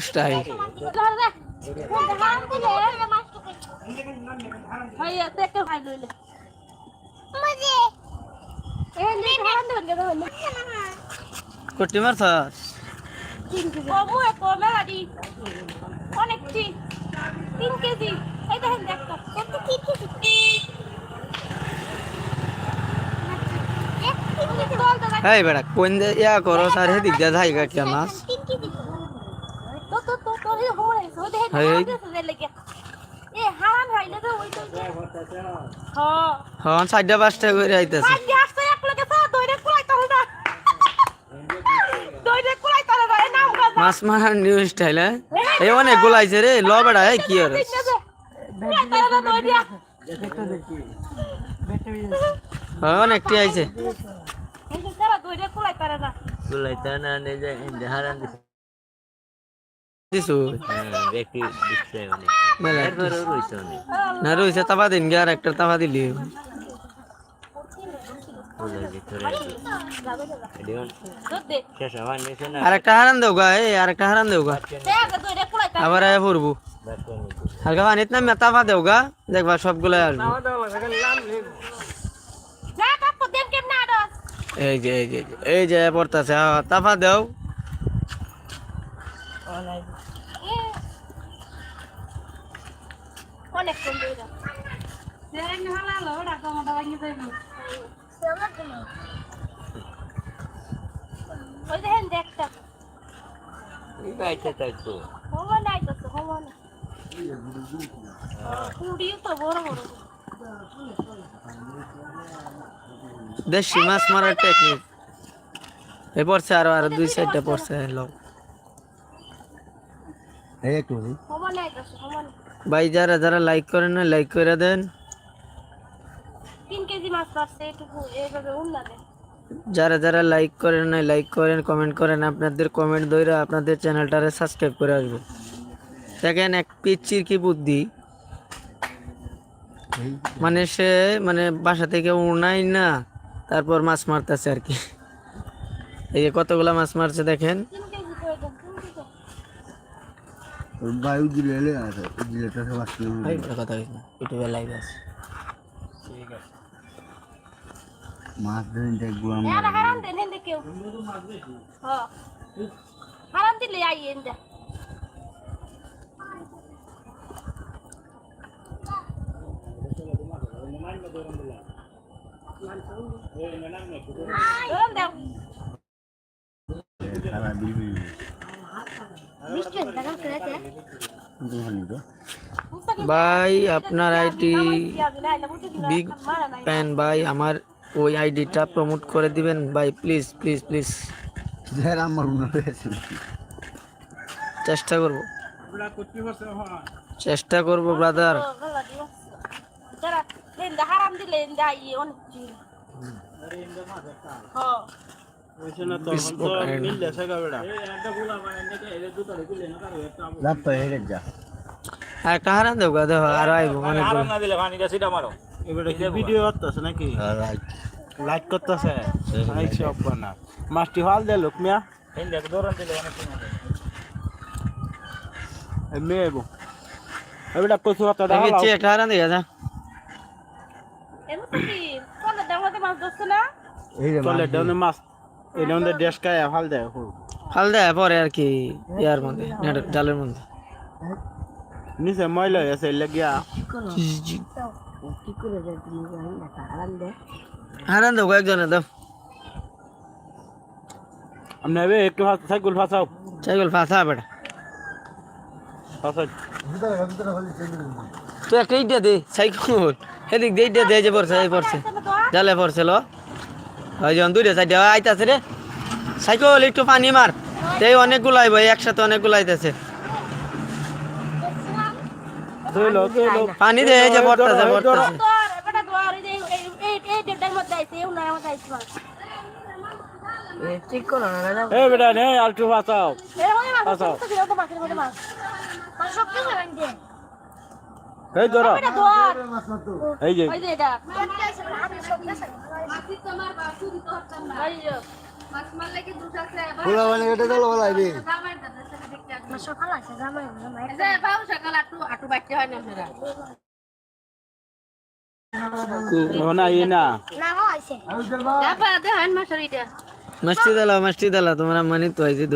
Style কুটি মারছস? অনেকটি তিন কেজি এই দেখেন দেখো কত তিন কেজি এই বেড়া কোন ইয়া করো স্যার হেদিক দে ধাই কাটিয়া মাছ? তাহলে না এই নাম গাছ মাছ মারার নিউ স্টাইল হ্যাঁ এই অনেক গোলাইছে রে ল বেড়া এই কি আর হ্যাঁ অনেকটি আইছে এই যে তারা দইরে কুলাই তাহলে না indaharan di দিছু মানে না রইছে দিন আর একটা দিলি আর একটা হারান দেও গা এই আর একটা হারান দেও গা আবার আয় পড়ব হালকা পানিত না মেতাফা দেও গা দেখবা সবগুলো আসবে এই যে এই যে এই যে, পড়তাছে তাফা দেও অনেক কম দইরা দেন ভাঙি যাইবো ওই দেখেন দেখটা এই বাইতে থাকতো হোমা নাই তো হোমা না। কুড়িও তো বড় বড়। দেশি মাছ মারার টেকনিক এ পড়ছে আরও আর দুই সাইডটা পড়ছে লোক ভাই যারা যারা লাইক করেন না লাইক করে দেন। যারা যারা লাইক করেন না লাইক করেন কমেন্ট করেন আপনাদের কমেন্ট দইরা আপনাদের চ্যানেলটারে সাবস্ক্রাইব করে আসব। দেখেন এক পিচ্ছির কি বুদ্ধি। মানে সে মানে বাসা থেকে উড়াই না তারপর মাছ মারতেছে আর কি। এই যে কতগুলা মাছ মারছে দেখেন তিন কেজি করে দেন তিন কেজি বায়ু দিলে এলে আছে দিলেটা সব আসলে এই বড় কথা কইস না ইউটিউবে লাইভ আছে মাছ ধরে দেখব আমরা হ্যাঁ হারাম দেন হেন কেউ হ্যাঁ হারাম দিলে আই এন্ডা গরম দাও সারা বিল বিল মিষ্টি দাগাম করেছে দুহানি তো ভাই আপনার আইডি বিগ প্যান ভাই আমার ওই আইডিটা প্রমোট করে দিবেন ভাই প্লিজ প্লিজ প্লিজ। যার আমার চেষ্টা করব। চেষ্টা করব ব্রাদার যারা হারাম দিলে হেন্দা ইয়ে অনেক চিল হ্যাঁ লাভ তো হেরে যা আর একটা হারান দেও গা দেখো আর আইব মনে করো না দিলে পানিটা সিটা মারো এবারে কি ভিডিও করতেছে নাকি রাইট লাইক করতেছে এই সব বানা মাছটি হাল দে লোক মিয়া এই দেখ দৌড়ান দিলে অনেক সময় এই মেয়ে এবো এবারে কচু হাতে আমি ডাল চে একটা হারান দেখা যা এমন কি কোন দামতে মাছ ধরছে না এই রে চলে ডাউনে মাছ এই ডাউনে দেশ কায় হাল দে হাল দেয় পরে আর কি ইয়ার মধ্যে জালের মধ্যে। নিচে ময়লা হয়ে আছে লাগিয়া। হারান দেও একজনে দাও। আপনি এবে একটু সাইকেল ফাঁসাও। সাইকেল ফাঁসা বেটা। তুই একটা ইটা দে সাইকেল। এদিক দিয়ে ইটা দে যে পড়ছে এই পড়ছে। জালে পড়ছে লো। ওই যখন দুইটা সাইডে আইতাছে রে। সাইকেল একটু পানি মার। এই অনেকগুলো আইব একসাথে অনেকগুলো আইতাছে। পানি দে এই যে মধ্যে আইছে মাছ এই বেটা নে আলটু ফাঁসাও। এরকম মাছ এই ধরো। এই যে। ওই যে এটা। আমি সব কিছু ওই যে। মাছ মারলে কি দুধ আছে পোলা মানে এটা তো বলাই রে জামাই দাদা ছেলে দেখতে আসবে। সকাল আছে জামাই জামাই এই যে বাবু সকাল আটু আটু বাইতে হয় না সেটা এখন আইয়ে না। না হইছে যাবা দেখেন মাছের এটা। মাছটি দালা মাছটি দালা তোমার মানি তো হয়েছে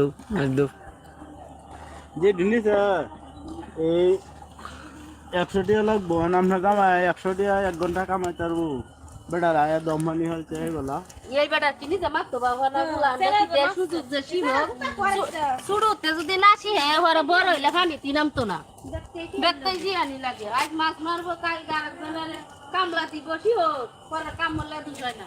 যে জিনিস এই একশো টাকা লাগবো আমরা কামাই একশো টাকা এক ঘণ্টা কামাই তারবো। বেটার আয়া দমানি হয়েছে বলা এই বেটা চিনি যে মাত্র বাবা না গুলা দেখতে সুযোগ যে শিব শুরুতে যদি না শিহে ওরা বড় হইলে খানি তিনাম তো না। দেখতে জিয়ানি লাগে। আজ মাছ মারবো কাল গাছ কামলা দিব শিব পরে কাম মরলে না।